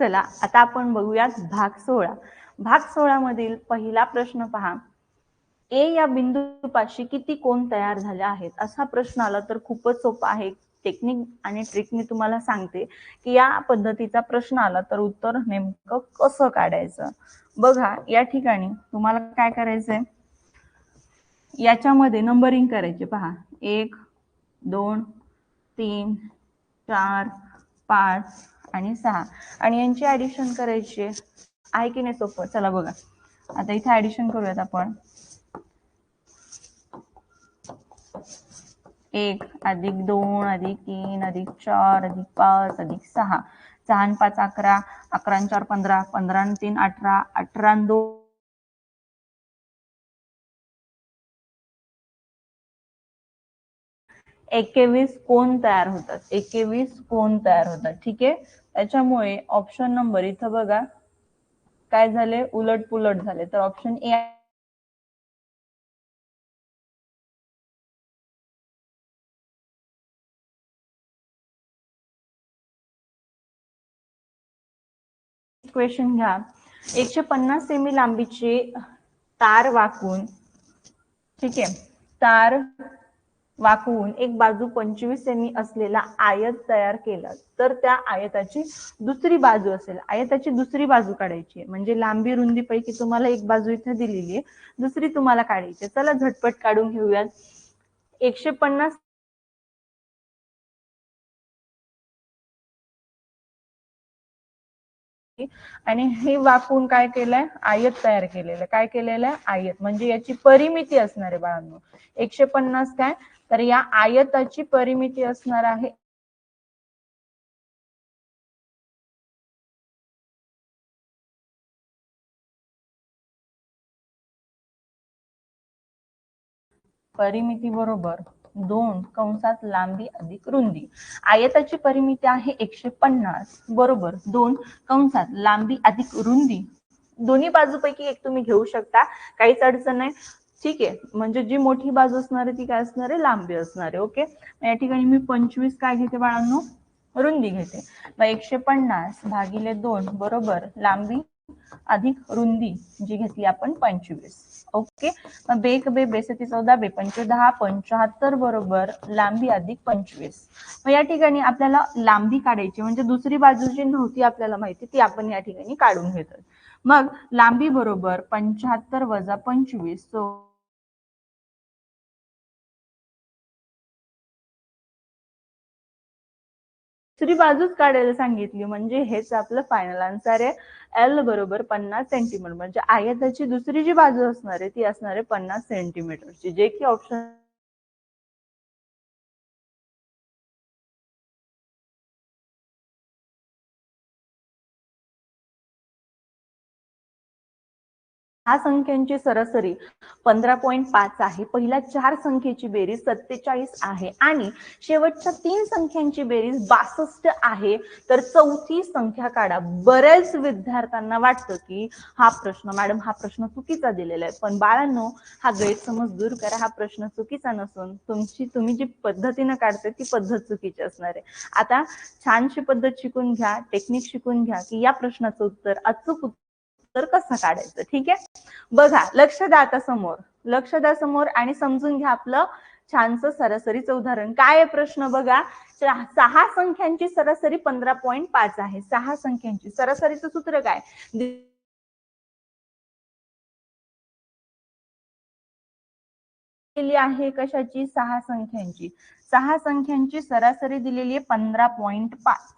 चला आता आपण बघूयात भाग सोळा. भाग सोळा मधील पहिला प्रश्न पहा. ए या बिंदूपाशी किती कोण तयार झाले आहेत? असा प्रश्न आला तर खूपच सोपा आहे. टेक्निक आणि ट्रिक मी तुम्हाला सांगते की या पद्धतीचा प्रश्न आला तर उत्तर नेमकं कसं काढायचं? बघा या ठिकाणी तुम्हाला काय करायचंय? याच्यामध्ये नंबरिंग करायचे पहा. एक दोन तीन चार पाच आणि सहा. आणि यांची ऍडिशन करायची आहे. की नाही सोपं? चला बघा. आता इथे ऍडिशन करूयात आपण. एक अधिक दोन अधिक तीन अधिक चार अधिक पाच अधिक सहा. सहा पाच अकरा. अकरा चार पंधरा. पंधरा आणि तीन अठरा. अठरा दोन. एकवीस कोण तयार होतात? एकवीस कोण तयार होतात? ठीक आहे? त्याच्यामुळे ऑप्शन नंबर इथं बघा. काय झाले? उलट पुलट झाले. तर ऑप्शन ए क्वेश्चन घ्या. एकशे पन्नास सेमी लांबीचे तार वाकून ठीक आहे? तार वाकवून एक बाजू पंचवीस सेमी असलेला आयत तयार केला तर त्या आयताची दुसरी बाजू असेल. आयताची दुसरी बाजू काढायची आहे. म्हणजे लांबी रुंदी पैकी तुम्हाला एक बाजू इथे दिलेली आहे दुसरी तुम्हाला काढायची चला झटपट काढून घेऊयात. एकशे पन्नास आणि हे वाकून काय केलंय? आयत तयार केलेलं आहे. काय केलेलं आहे? आयत. म्हणजे याची परिमिती असणार आहे बाळांनो. एकशे पन्नास काय? तर या आयताची परिमिती असणार आहे. परिमिती बरोबर दोन कंसात लांबी अधिक रुंदी. आयताची परिमिती आहे एकशे पन्नास. बरोबर. दोन कंसात लांबी अधिक रुंदी. दोन्ही बाजूपैकी एक तुम्ही घेऊ शकता. काहीच अडचण नाही. ठीक आहे. म्हणजे जी मोठी बाजू असणार आहे ती काय असणार? आहे लांबी असणार. आहे ओके या ठिकाणी मी पंचवीस काय घेते बाळांनो? रुंदी घेते. मग एकशे पन्नास भागिले दोन. बरोबर. लांबी अधिक रुंदी जी घेतली आपण पंचवीस. ओके मग बेक बे बेसती चौदा बे पंच दहा पंचाहत्तर बरोबर लांबी अधिक पंचवीस. मग या ठिकाणी आपल्याला लांबी काढायची म्हणजे दुसरी बाजू जी नव्हती आपल्याला माहिती ती आपण या ठिकाणी काढून घेतो मग लांबी बरोबर पंचाहत्तर वजा पंचवीस सो दुसरी बाजूच काढायला सांगितली म्हणजे हेच आपलं फायनल आन्सर आहे. एल बरोबर पन्नास सेंटीमीटर म्हणजे आयताची दुसरी जी बाजू असणार आहे ती असणार आहे पन्नास सेंटीमीटरची जे की ऑप्शन हा संख्यांची सरासरी पंधरा पॉईंट पाच आहे. पहिल्या चार संख्येची बेरीज सत्तेचाळीस आहे. आणि शेवटच्या तीन संख्यांची बेरीज बासष्ट आहे. तर चौथी संख्या काढा. बऱ्याच विद्यार्थ्यांना वाटतं की हा प्रश्न मॅडम हा प्रश्न चुकीचा दिलेला आहे. पण बाळांनो हा गैरसमज दूर करा. हा प्रश्न चुकीचा नसून तुमची तुम्ही जी पद्धतीनं काढते ती पद्धत चुकीची असणार आहे. आता छानशी पद्धत शिकून घ्या टेक्निक शिकून घ्या की या प्रश्नाचं उत्तर अचूक उत्तर कसं काढायचं? ठीक आहे? बघा लक्ष द्या आता समोर. लक्ष द्या समोर आणि समजून घ्या आपलं छानसं सरासरीचं उदाहरण. काय आहे प्रश्न बघा? सहा संख्यांची सरासरी पंधरा पॉईंट पाच आहे. सहा संख्यांची. सरासरीचं सूत्र काय? दिलेली आहे कशाची? सहा संख्यांची. सहा संख्यांची सरासरी दिलेली आहे पंधरा पॉईंट पाच.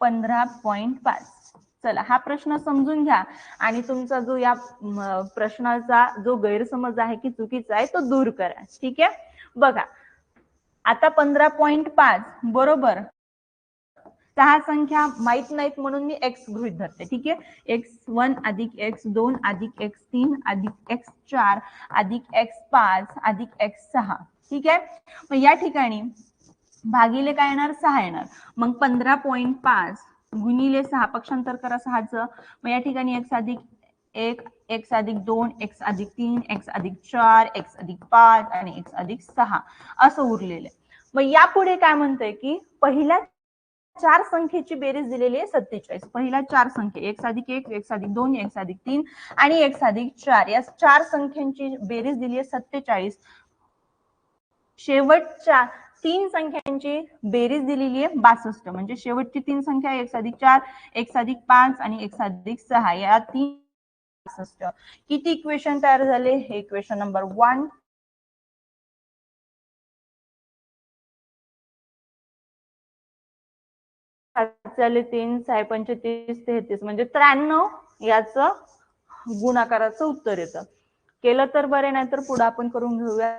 पंधरा पॉईंट पाच. चला हा प्रश्न समजून घ्या. आणि तुमचा जो या प्रश्नाचा जो गैरसमज आहे की चुकीचा आहे तो दूर करा. ठीक आहे? बघा आता पंधरा पॉईंट पाच बरोबर? सहा संख्या माहीत नाहीत म्हणून मी एक्स गृहित धरते. ठीक आहे? एक्स वन अधिक एक्स दोन अधिक एक्स तीन अधिक एक्स चार अधिक एक्स पाच अधिक एक्स सहा. ठीक आहे? मग या ठिकाणी भागिले काय येणार? सहा येणार. मग पंधरा पॉईंट पाच गुणिले सहा पक्षांतर करा सहाचं मग या ठिकाणी एक्स अधिक एक एक्स अधिक दोन एक्स अधिक तीन एक्स अधिक चार एक्स अधिक पाच आणि एक्स अधिक सहा असं उरलेलं आहे मग यापुढे काय म्हणतोय की पहिल्या चार संख्येची बेरीज दिलेली आहे सत्तेचाळीस पहिल्या चार संख्या एक साधिक एक एक साधिक दोन एक साधिक तीन आणि एक साधिक चार या चार संख्यांची बेरीज दिली आहे सत्तेचाळीस शेवटच्या तीन संख्यांची बेरीज दिलेली आहे बासष्ट. म्हणजे शेवटची तीन संख्या एक साधिक चार एक साधिक पाच आणि एक साधिक सहा. या तीन बासष्ट. किती इक्वेशन तयार झाले? हे इक्वेशन नंबर वन झाले तीन साय पंचेतीस तेहतीस. म्हणजे त्र्याण्णव याचं गुणाकाराचं उत्तर येतं. केलं तर बरे नाही तर पुढे आपण करून घेऊया.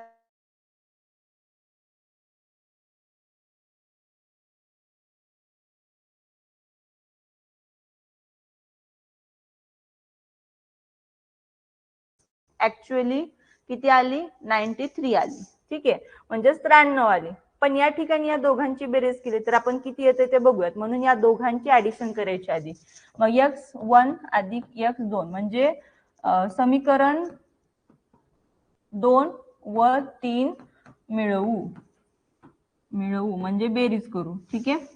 ऍक्च्युअली किती आली? नाईन्टी थ्री आली. ठीक? आहे म्हणजेच त्र्याण्णव आली. पण या ठिकाणी या दोघांची बेरीज केली तर आपण किती येते ते बघूयात. म्हणून या दोघांची ऍडिशन करायची आधी. मग यक्स वन अधिक यक्स दोन. म्हणजे समीकरण दोन व तीन मिळवू. मिळवू. म्हणजे बेरीज करू. ठीक? आहे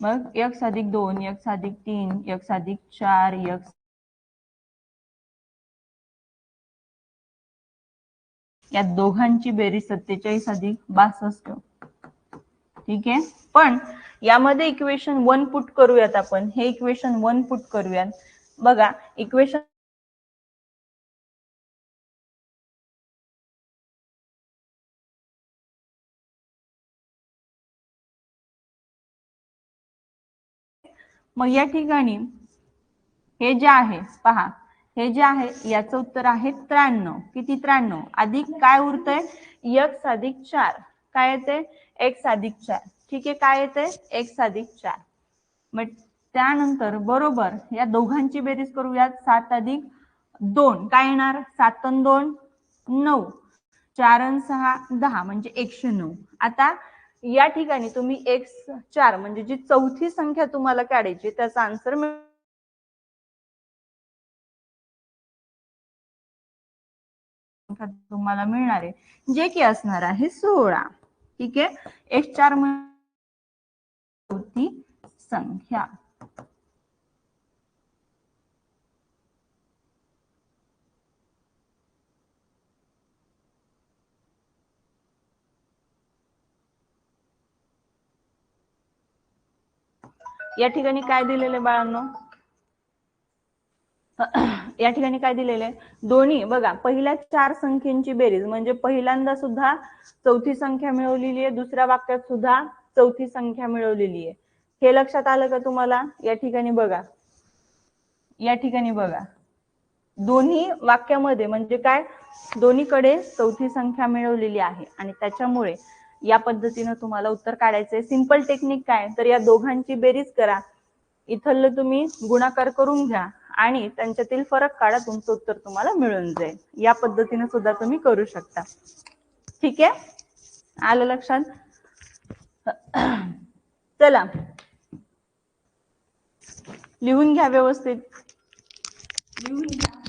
मग यक्स अधिक दोन यक्स अधिक तीन यक्स अधिक चार यक्स या दोघांची बेरीज सत्तेचाळीस अधिक बासष्ट. ठीक आहे? पण यामध्ये इक्वेशन वन पुट करूयात आपण. हे इक्वेशन वन पुट करूयात. बघा इक्वेशन मग या ठिकाणी हे जे आहे पहा हे जे आहे याचं उत्तर आहे त्र्याण्णव. किती त्र्याण्णव? अधिक काय उरतंय? एक अधिक चार. काय येते एक अधिक चार. ठीक आहे काय येते एक अधिक चार. मग त्यानंतर बरोबर या दोघांची बेरीज करूयात. सात अधिक दोन. काय येणार? सात दोन नऊ. चार सहा दहा. म्हणजे एकशे नऊ. आता या ठिकाणी तुम्ही एक चार म्हणजे जी चौथी संख्या तुम्हाला काढायची त्याचा आन्सर मिळ तुम्हाला मिळणार. आहे जे की असणार आहे सोळा. ठीक आहे? एक चार चौथी संख्या. या ठिकाणी काय दिलेले बाळांनो? या ठिकाणी काय दिलेले दोन्ही बघा पहिल्या चार संख्येची बेरीज म्हणजे पहिल्यांदा सुद्धा चौथी संख्या मिळवलेली आहे दुसऱ्या वाक्यात सुद्धा चौथी संख्या मिळवलेली आहे. हे लक्षात आलं का तुम्हाला? या ठिकाणी बघा. या ठिकाणी बघा. दोन्ही वाक्यामध्ये म्हणजे काय? दोन्हीकडे चौथी संख्या मिळवलेली आहे. आणि त्याच्यामुळे या पद्धतीनं तुम्हाला उत्तर काढायचंय. सिंपल टेक्निक काय? तर या दोघांची बेरीज करा. इथलं तुम्ही गुणाकार करून घ्या. आणि त्यांच्यातील फरक काढा तुमचं उत्तर तुम्हाला मिळून जाईल. या पद्धतीने सुद्धा तुम्ही करू शकता. ठीक आहे? आलं लक्षात? चला. लिहून घ्या व्यवस्थित. लिहून घ्या.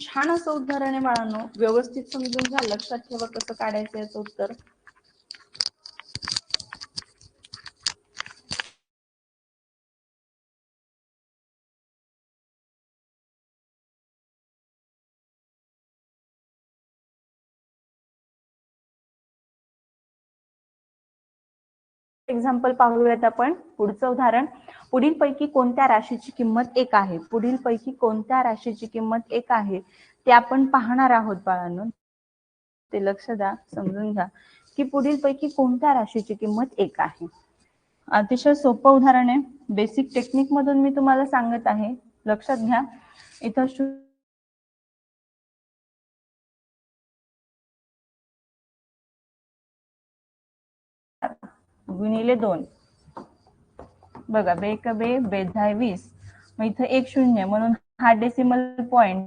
छान असं उदाहरण आहे बाळांनो. व्यवस्थित समजून घ्या. लक्षात ठेवा कसं काढायचं याचं उत्तर. एक्झाम्पल पाहूयात आपण. पुढचं उदाहरण. पुढील पैकी कोणत्या राशीची किंमत एक आहे? पुढील पैकी कोणत्या राशीची किंमत एक आहे? ते आपण पाहणार आहोत बाळांनो. ते लक्ष द्या समजून घ्या. की पुढील पैकी कोणत्या राशीची किंमत एक आहे? अतिशय सोपं उदाहरण आहे. बेसिक टेक्निक मधून मी तुम्हाला सांगत आहे. लक्षात घ्या. इथं गुणिले दोन. बघा बे क बे बेधाय वीस. मग इथं एक शून्य म्हणून हा डेसिमल पॉइंट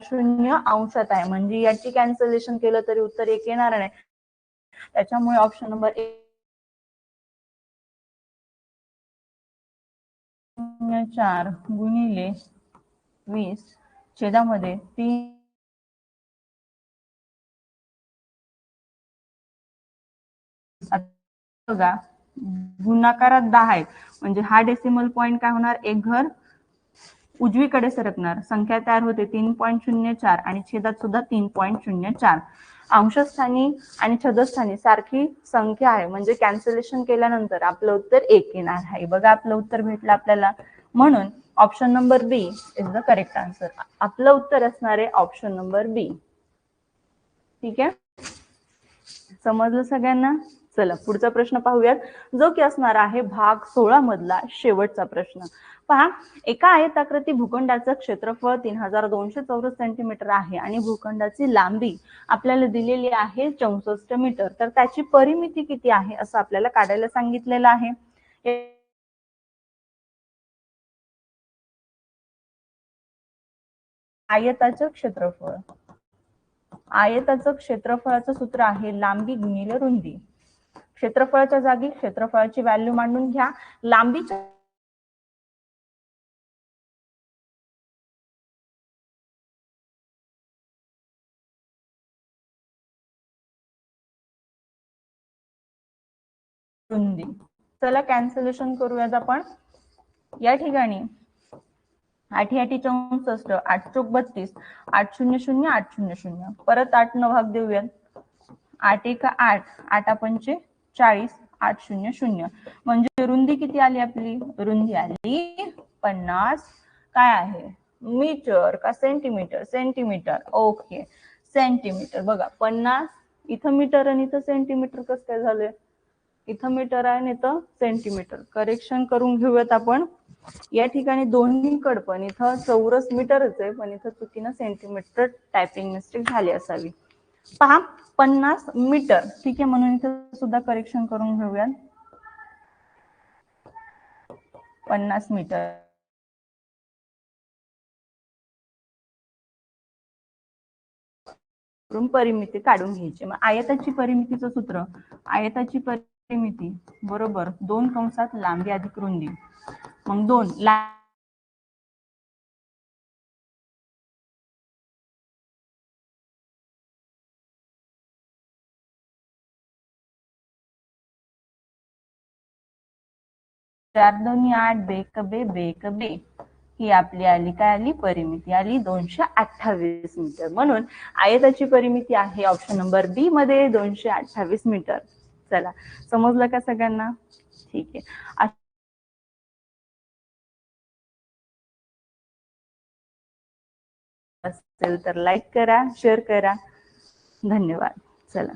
शून्य अंशात आहे. म्हणजे याची कॅन्सलेशन केलं तरी उत्तर एक येणार नाही. त्याच्यामुळे ऑप्शन नंबर एक शून्य चार गुणिले वीस छेदामध्ये तीन बघा गुणाकारात दहा आहेत. म्हणजे हा डेसिमल पॉइंट काय होणार? एक घर उजवीकडे सरकणार. संख्या तयार होते तीन पॉईंट शून्य चार आणि छेदात सुद्धा तीन पॉईंट शून्य चार. अंशस्थानी आणि छदस्थानी सारखी संख्या आहे. म्हणजे कॅन्सलेशन केल्यानंतर आपलं उत्तर एक येणार आहे. बघा आपलं उत्तर भेटलं आपल्याला. म्हणून option number B is the correct answer आपलं उत्तर असणार आहे ऑप्शन नंबर बी ठीक आहे? समजलं सगळ्यांना? चला पुढचा प्रश्न पाहूयात. जो की असणार आहे भाग सोळा मधला शेवटचा प्रश्न. पहा एका आयताकृती भूखंडाचं क्षेत्रफळ तीन हजार दोनशे चौरस सेंटीमीटर आहे आणि भूखंडाची लांबी आपल्याला दिलेली आहे चौसष्ट मीटर. तर त्याची परिमिती किती आहे असं आपल्याला काढायला सांगितलेलं आहे. आयताचं क्षेत्रफळ. आयताचं क्षेत्रफळाचं सूत्र आहे लांबी गुणिले रुंदी. क्षेत्रफळाच्या जागी क्षेत्रफळाची व्हॅल्यू मांडून घ्या. लांबीच्या रुंदी. चला कॅन्सलेशन करूयात आपण. या ठिकाणी आठ आठी चौसष्ट आठ चौक बत्तीस आठ शून्य शून्य आठ शून्य शून्य. परत आठ न भाग देऊयात. आठ एक आठ आठ पंचे चाळीस आठ शून्य शून्य. म्हणजे रुंदी किती आली आपली? रुंदी आली पन्नास. काय आहे? मीटर का सेंटीमीटर? सेंटीमीटर. ओके. सेंटीमीटर. बघा पन्नास इथं मीटर आणि इथं सेंटीमीटर कसं काय झालंय? इथं मीटर आहे आणि इथं सेंटीमीटर. करेक्शन करून घेऊयात आपण. या ठिकाणी दोन्हीकड पण इथं चौरस मीटरच आहे पण इथं चुकीनं सेंटीमीटर टायपिंग मिस्टेक झाली असावी. पहा पन्नास मीटर. ठीक आहे म्हणून इथं सुद्धा करेक्शन करून घेऊयात. पन्नास मीटर. परिमिती काढून घ्यायची. मग आयताची परिमितीचं सूत्र. आयताची परिमिती बरोबर दोन कंसात लांबी अधिक रुंदी. मग दोन ला चार दोन्ही आठ बेक बे बेक बे ही आपली आली काय आली? परिमिती आली दोनशे अठ्ठावीस मीटर. म्हणून आयताची परिमिती आहे ऑप्शन नंबर बी मध्ये दोनशे अठ्ठावीस मीटर. चला समजलं का सगळ्यांना? ठीक आहे. असेल तर लाईक करा शेअर करा. धन्यवाद. चला.